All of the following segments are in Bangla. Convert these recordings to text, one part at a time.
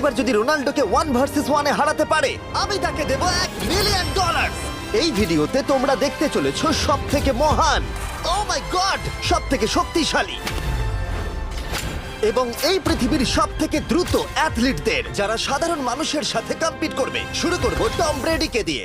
সাবস্ক্রাইবার যদি রোনাল্ডোকে ওয়ান ভার্সেস ওয়ানে হারাতে পারে, আমি তাকে দেব এক মিলিয়ন ডলার এই ভিডিওতে তোমরা দেখতে চলেছো সব থেকে মহান ও মাই গড সব থেকে শক্তিশালী। এবং এই পৃথিবীর সব থেকে দ্রুত অ্যাথলিটদের যারা সাধারণ মানুষের সাথে কম্পিট করবে। শুরু করব টম ব্রেডিকে দিয়ে।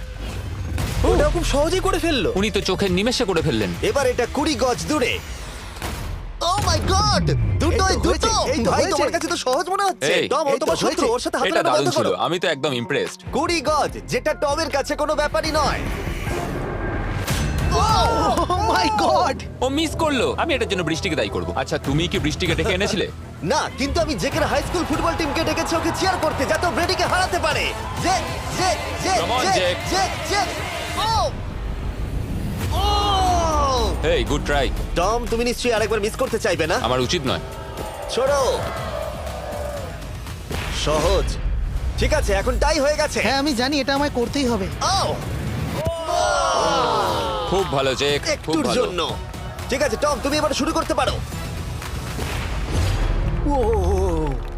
ওটা খুব সহজেই করে ফেলল। উনি তো চোখের নিমেষে করে ফেললেন। এবার এটা কুড়ি গজ দূরে। ও মাই গড দুটোই দুটো হয়েছে, এই তো ভাই তোমার কাছে তো সহজ মনে হচ্ছে। এই, টম ও এই তো তোমার শত্রু হয়েছে। ওর সাথে হাত এটা মেলানো দারুণ বন্ধ ছিল। করো আমি তো একদম ইমপ্রেসড কুড়ি গজ যেটা টমের কাছে কোনো ব্যাপারই নয়। ও মাই গড ও মিস করল। আমি এটার জন্য বৃষ্টিকে দায়ী করব। আচ্ছা তুমি কি বৃষ্টিকে ডেকে এনেছিলে? না কিন্তু আমি জেকের হাই স্কুল ফুটবল টিমকে ডেকেছি ওকে চিয়ার করতে যাতে ও ব্রেডিকে হারাতে পারে। Come on, Jake. Oh good try Tom তুমি নিশ্চয়ই আরেকবার মিস করতে চাইবে না? আমার উচিত নয়। ছোড়ো সহজ। ঠিক আছে এখন টাই হয়ে গেছে। হ্যাঁ আমি জানি এটা আমায় করতেই হবে। ও খুব ভালো জেক খুব একটুর ভালো। জন্য। ঠিক আছে টম তুমি এবার শুরু করতে পারো। ও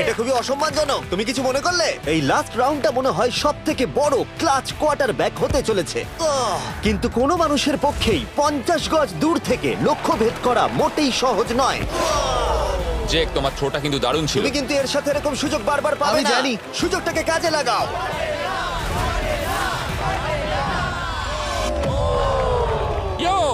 এটা খুবই অসম্মানজনক। তুমি কিছু মনে করলে? এই লাস্ট রাউন্ডটা মনে হয় সব থেকে বড় ক্লাচ কোয়ার্টার ব্যাক হতে চলেছে। কিন্তু কোনো মানুষের পক্ষেই পঞ্চাশ গজ দূর থেকে লক্ষ্য ভেদ করা মোটেই সহজ নয়। জেক তোমার থ্রোটা কিন্তু দারুণ ছিল। তুমি কিন্তু এর সাথে এরকম সুযোগ বারবার পাবে না। জানি। সুযোগটাকে কাজে লাগাও।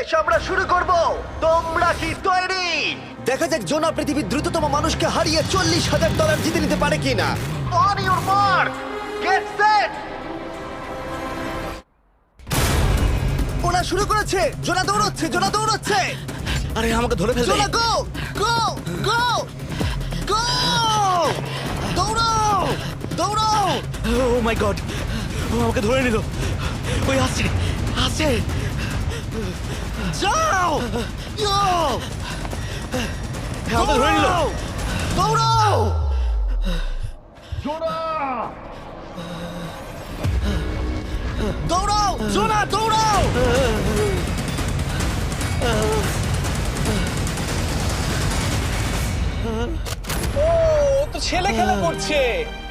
বেশ আমরা শুরু করব। তোমরা কি তৈরি? দেখা যাক জোনা পৃথিবীর দ্রুততম মানুষকে হারিয়ে চল্লিশ হাজার ডলার জিতে নিতে পারে কিনা। On your mark get set ওরা শুরু করেছে! জোনা দৌড়চ্ছে জোনা দৌড়চ্ছে! আরে আমাকে ধরে ফেলবে। জোনা গো গো গো গো দৌড়াও দৌড়াও ও মাই গড ও আমাকে ধরে নিল। ওই আসছে আসছে। যাও ও তো ছেলে খেলা করছে।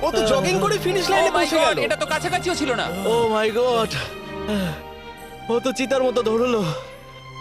ও তো জগিং করে ফিনিশ লাইনে oh পৌঁছে গেল। এটা তো কাছাকাছিও ছিল না। ও মাই গড ও তো চিতার মতো ধরলো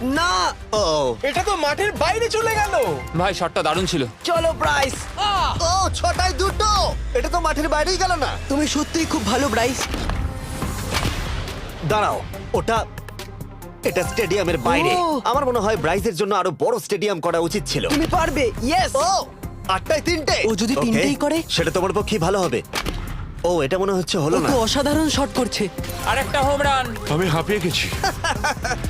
না। ও এটা তো মাঠের বাইরে চলে গেল। ভাই শটটা দারুণ ছিল। চলো ব্রাইস ও ছটায় দুটো। এটা তো মাঠের বাইরেই গেল না। তুমি সত্যিই খুব ভালো ব্রাইস দাঁড়াও ওটা এটা স্টেডিয়ামের বাইরে। ও। আমার মনে হয় ব্রাইজের জন্য আরও বড় স্টেডিয়াম করা উচিত ছিল। তুমি পারবে ইয়েস ও আটটায় তিনটে। ও যদি Okay, তিনটেই করে? সেটা তোমার পক্ষে ভালো হবে। ও এটা মনে হচ্ছে হলো না। তো অসাধারণ শট করছে। আর একটা হোম রান আমি হাঁপিয়ে গেছি।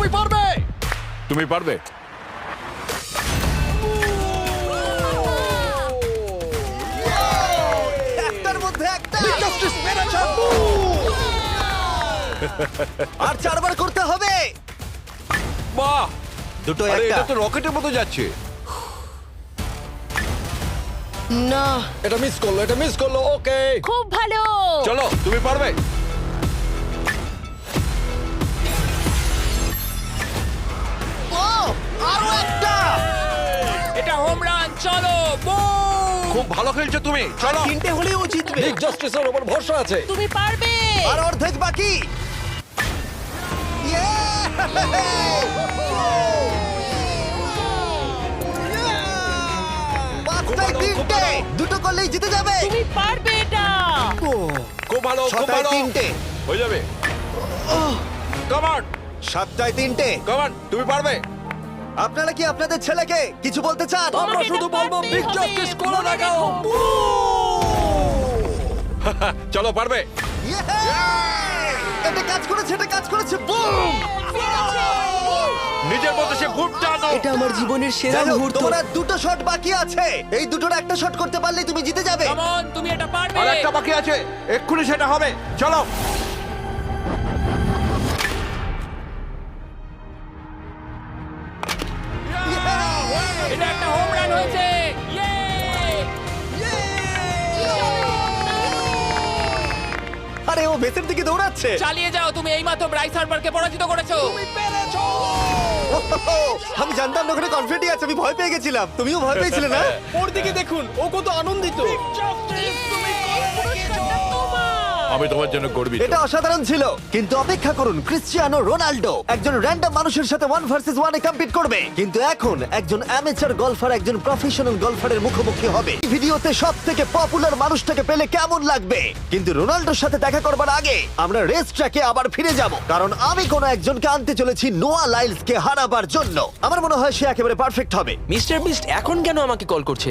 তুমি পারবে? তুমি পারবে। একটার মধ্যে একটা। জাস্টিস মেরেছে আর চারবার করতে হবে। বাহ! দুটো আরে একটা। এটা তো রকেটের মতো যাচ্ছে। না। এটা মিস করল এটা মিস করল ওকে খুব ভালো। চলো তুমি পারবে। চলো খুব ভালো খেলছো তুমি চলো। তিনটে হলেও ও জিতবে। বিগ জাস্টিসের উপর ভরসা আছে। তুমি পারবে। আর অর্ধেক বাকি। পাঁচটায় তিনটে। দুটো করলেই জিতে যাবে। তুমি পারবে এটা। খুব ভালো খুব ছটায় ভালো। তিনটে। হয়ে যাবে। কমান সাতটায় তিনটে। কমান তুমি পারবে। আপনারা কি আপনাদের ছেলেকে কিছু বলতে চান? আমরা শুধু বলব বিগ জাস্টিস করে দেখাও চলো পারবে? Yeah! এটা কাজ করেছে এটা কাজ করেছে। বুম নিজের মতো সে খুব টানো এটা আমার জীবনের সেরা মুহূর্ত। তোমার আর দুটো শট বাকি আছে। এই দুটোর একটা শট করতে পারলে তুমি জিতে যাবে। On, তুমি এটা পারবে। আর একটা বাকি আছে। এক্ষুনি সেটা হবে। চলো। দৌড়াচ্ছে চালিয়ে যাও তুমি এইমাত্র ব্রাইস হারবারকে পরাজিত করেছ। তুমি পেরেছ! আমি জানতাম না ওখানে কনফিডেন্ট আছে আমি ভয় পেয়ে গেছিলাম। তুমিও ভয় পেয়েছিলে না? ওর দিকে দেখুন ও কত আনন্দিত। আমি তোমার জন্য গর্বিত। এটা অসাধারণ ছিল। কিন্তু অপেক্ষা করুন ক্রিশ্চিয়ানো রোনাল্ডো একজন র্যান্ডম মানুষের সাথে ওয়ান ভার্সেস ওয়ানে কম্পিট করবে। কিন্তু এখন একজন অ্যামেচার গলফার একজন প্রফেশনাল গলফারের মুখোমুখি হবে। এই ভিডিওতে সব থেকে পপুলার মানুষটাকে পেলে কেমন লাগবে? কিন্তু রোনাল্ডোর সাথে দেখা করবার আগে আমরা রেস ট্র্যাকে আবার ফিরে যাব। কারণ আমি কোনো একজনকে আনতে চলেছি নোয়া লাইলস কে হারাবার জন্য। আমার মনে হয় সে একেবারে পারফেক্ট হবে। মিস্টার বিস্ট এখন কেন আমাকে কল করছে?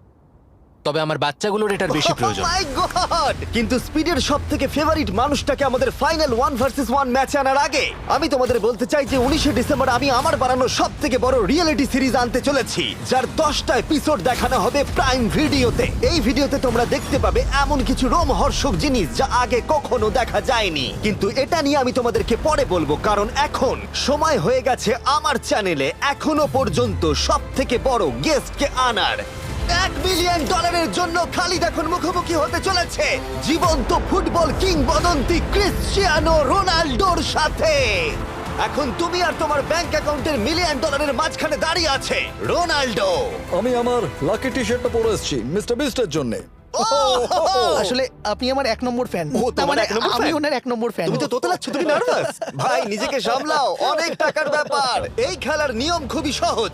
তবে আমার বাচ্চাগুলোর এটার বেশি প্রয়োজন। Oh my God! কিন্তু স্পিডের সব থেকে ফেভারিট মানুষটাকে আমাদের ফাইনাল ওয়ান ভার্সেস ওয়ান ম্যাচে আনার আগে আমি তোমাদের বলতে চাই যে উনিশে ডিসেম্বর আমি আমার বানানো সব থেকে বড় রিয়েলিটি সিরিজ আনতে চলেছি যার দশটা এপিসোড দেখানো হবে প্রাইম ভিডিওতে এই ভিডিওতে তোমরা দেখতে পাবে এমন কিছু রোমহর্ষক জিনিস যা আগে কখনো দেখা যায়নি। কিন্তু এটা নিয়ে আমি তোমাদেরকে পরে বলব কারণ এখন সময় হয়ে গেছে আমার চ্যানেলে এখনও পর্যন্ত সব থেকে বড় গেস্টকে আনার। এক মিলিয়ন ডলারের জন্য খালিদ এখন মুখোমুখি হতে চলেছে। জীবন্ত ফুটবল কিংবদন্তি ক্রিশ্চিয়ানো রোনাল্ডোর সাথে। এখন তুমি আর তোমার ব্যাংক অ্যাকাউন্টের মিলিয়ন ডলারের মাঝখানে দাঁড়িয়ে আছে রোনাল্ডো। আমি আমার লাকি টি শার্টটা পরে এসেছি মিস্টার বিস্টের জন্য। আসলে আপনি আমার এক নম্বর ফ্যান ও, তোমার মানে এক নম্বর আমি ওনার এক নম্বর ফ্যান তুমি তো তোতলাচ্ছ তুমি নার্ভাস ভাই নিজেকে সামলাও অনেক টাকার ব্যাপার। এই খেলার নিয়ম খুবই সহজ।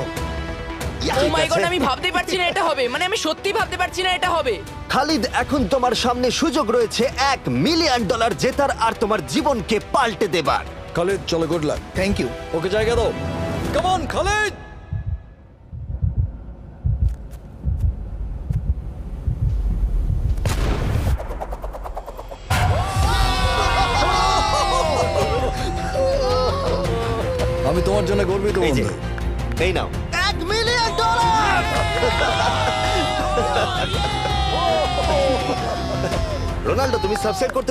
ও মাই গড আমি ভাবতেই পারছি না এটা হবে। মানে আমি সত্যি ভাবতে পারছি না এটা হবে। খালিদ এখন তোমার সামনে সুযোগ রয়েছে এক মিলিয়ন ডলার জেতার আর তোমার জীবনকে পাল্টে দেবার। খালিদ চলো good luck thank you okay জায়গা দাও। কেমন খালিদ! আমি তোমার জন্য গর্বিত এই যে বন্ধু। এই নাও। রোনাল্ডো তুমি সাবস্ক্রাইব করতে